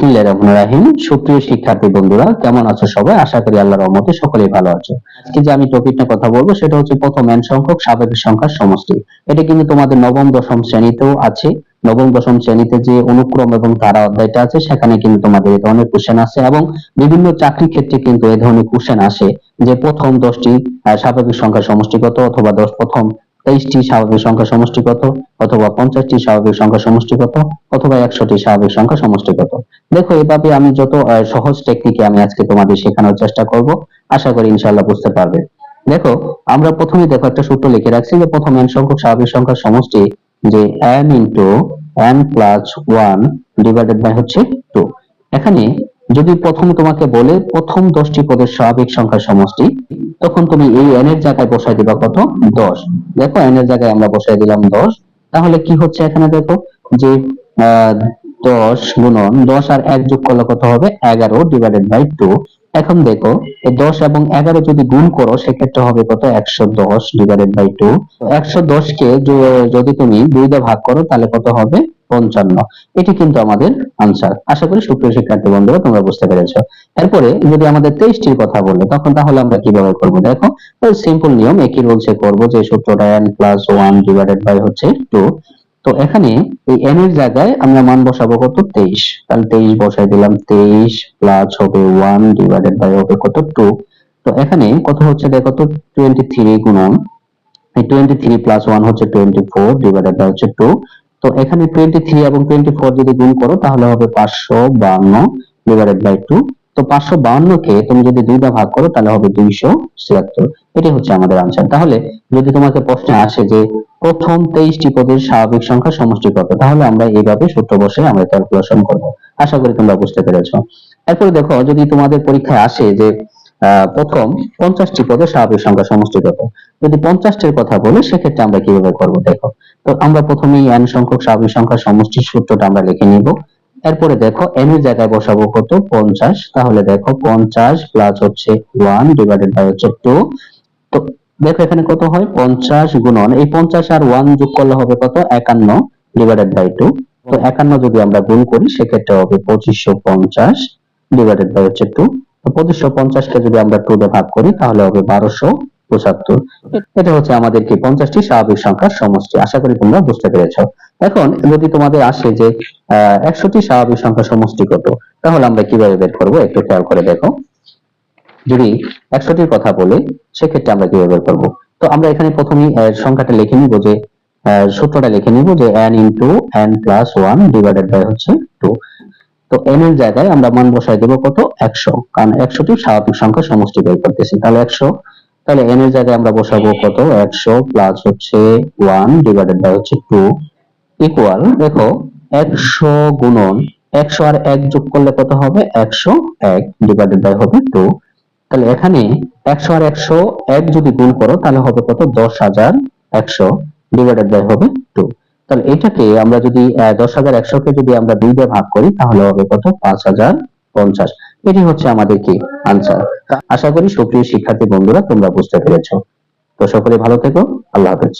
তোমাদের নবম, দশম শ্রেণীতেও আছে। নবম, দশম শ্রেণীতে যে অনুক্রম এবং তারা অধ্যায়টা আছে, সেখানে কিন্তু তোমাদের এই ধরনের কোশ্চেন আছে এবং বিভিন্ন চাকরি ক্ষেত্রে কিন্তু এই ধরনের কোশ্চেন আসে। যে প্রথম দশটি স্বাভাবিক সংখ্যার সমষ্টিগত অথবা দশ, প্রথম তেইশটি স্বাভাবিক সংখ্যা সমষ্টি কত? অথবা পঞ্চাশটি স্বাভাবিক সংখ্যা সমষ্টি কত? অথবা একশোটি স্বাভাবিক সংখ্যা সমষ্টি কত? দেখো এভাবে আমি যত সহজ টেকনিকে আমি আজকে তোমাদের শেখানোর চেষ্টা করব, আশা করি ইনশাআল্লাহ বুঝতে পারবে। দেখো, আমরা প্রথমে দেখো একটা সূত্র লিখে রাখছি যে প্রথম n সংখ্যক স্বাভাবিক সংখ্যার সমষ্টি যে n into n plus one divided by হচ্ছে টু এখানে যদি প্রথমে তোমাকে বলে প্রথম দশটি পদের স্বাভাবিক সংখ্যার সমষ্টি তখন তুমি এই n এর জায়গায় বসাই দিবা কত? দশ। দেখো n এর জায়গায় আমরা বসাই দিলাম দশ। তাহলে কি হচ্ছে এখানে দেখো? যে দশ গুণন দশ আর এক যোগ করলে কত হবে? এগারো ডিভাইডেড বাই টু এখন দেখো এই দশ এবং এগারো যদি গুণ করো, সেক্ষেত্রে হবে কত? একশো দশ ডিভাইডেড বাই টু একশো দশকে যদি তুমি দুই দিয়ে ভাগ করো, তাহলে কত হবে? পঞ্চান্ন। এটি কিন্তু আমাদের আনসার আশা করি সুপ্রিয় শিক্ষার্থী বন্ধুরা, তোমরা বুঝতে পেরেছ। এরপরে যদি আমাদের তেইশটির কথা বলে, তখন তাহলে আমরা কীভাবে করব? দেখো সিম্পল নিয়ম, একই রুলসে করব যে সূত্রটা n plus one divided by হচ্ছে টু তো এখানে এই n এর জায়গায় আমরা মান বসাবো কত? তেইশ। তাহলে তেইশ বসাই দিলাম তেইশ প্লাস হবে ওয়ান ডিভাইডেড বাই হবে কত? টু তো এখানে কত হচ্ছে দেখো তো? টোয়েন্টি থ্রি গুণন। টোয়েন্টি থ্রি প্লাস ওয়ান হচ্ছে টোয়েন্টি ফোর ডিভাইডেড বাই হচ্ছে টু তো এখানে টোয়েন্টি থ্রি এবং টোয়েন্টি ফোর যদি গুণ করো, তাহলে হবে পাঁচশো বান্ন ডিভাইডেড বাই টু তো পাঁচশো বান্ন কে তুমি যদি দুই ভাগ করো, তাহলে হবে দুইশো ছিয়াত্তর। এটি হচ্ছে আমাদের আনসার তাহলে যদি তোমাকে প্রশ্নে আসে যে প্রথম তেইশটি পদের স্বাভাবিক সংখ্যা সমষ্টি কত, তাহলে আমরা এইভাবে সূত্র বসে আমরা ক্যালকুলেশন করব। আশা করি তোমরা বুঝতে পেরেছ। এরপরে দেখো, যদি তোমাদের পরীক্ষায় আসে যে প্রথম পঞ্চাশটি পদের স্বাভাবিক সংখ্যা সমষ্টি কত যদি পঞ্চাশটির কথা বলি, সেক্ষেত্রে আমরা কীভাবে করব দেখো? তো আমরা প্রথমেই n সংখ্যক স্বাভাবিক সংখ্যার সমষ্টির সূত্রটা আমরা লিখে নিব। এরপরে দেখো, n এর জায়গায় বসাবো কত? পঞ্চাশ। তাহলে দেখো, পঞ্চাশ প্লাস হচ্ছে ওয়ান ডিভাইডেড বাই হচ্ছে টু তো দেখো এখানে কত হয়? পঞ্চাশ গুণন। এই পঞ্চাশ আর ওয়ান যোগ করলে হবে কত? একান্ন ডিভাইডেড বাই টু তো একান্ন যদি আমরা গুণ করি, সেক্ষেত্রে হবে পঁচিশশো পঞ্চাশ ডিভাইডেড বাই হচ্ছে টু পঁচিশশো পঞ্চাশকে যদি আমরা টু ভাগ করি, তাহলে হবে বারোশো পঁচাত্তর। এটা হচ্ছে আমাদের পঞ্চাশটি স্বাভাবিক সংখ্যার সমষ্টি। আশা করি তোমরা বুঝতে পেরেছ। এখন যদি তোমাদের আসে যে একশোটি স্বাভাবিক সংখ্যা সমষ্টি কত, তাহলে আমরা কীভাবে বের করব? একটু খেয়াল করে দেখো। যদি একশোটির কথা বলে, সেক্ষেত্রে আমরা কীভাবে বের করব? তো আমরা এখানে প্রথমেই সংখ্যাটা লিখে নিব যে সূত্রটা লিখে নিব যে into plus one divided by হচ্ছে টু তো n এর জায়গায় আমরা মান বসাই দেবো কত? একশো। কারণ একশোটি স্বাভাবিক সংখ্যা সমষ্টি বের করতেছি। তাহলে একশো। তাহলে n এর জায়গায় আমরা বসাবো কত? একশো প্লাস হচ্ছে ওয়ান ডিভাইডেড বাই হচ্ছে টু ইকুয়াল দেখো একশো গুণন একশো আর এক যোগ করলে কত হবে? একশো এক ডিভাইডেড বাই হবে টু তাহলে এখানে একশো আর একশো এক যদি গুণ করো তাহলে হবে কত? দশ হাজার একশো ডিভাইডেড বাই হবে টু তাহলে এটাকে আমরা যদি দশ হাজার একশোকে যদি আমরা দুই দিয়ে ভাগ করি, তাহলে হবে কত? পাঁচ হাজার পঞ্চাশ। এটি হচ্ছে আমাদের কি আনসার আশা করি সক্রিয় শিক্ষার্থী বন্ধুরা, তোমরা বুঝতে পেরেছ। তো সকলে ভালো থেকো। আল্লাহ হাফেজ।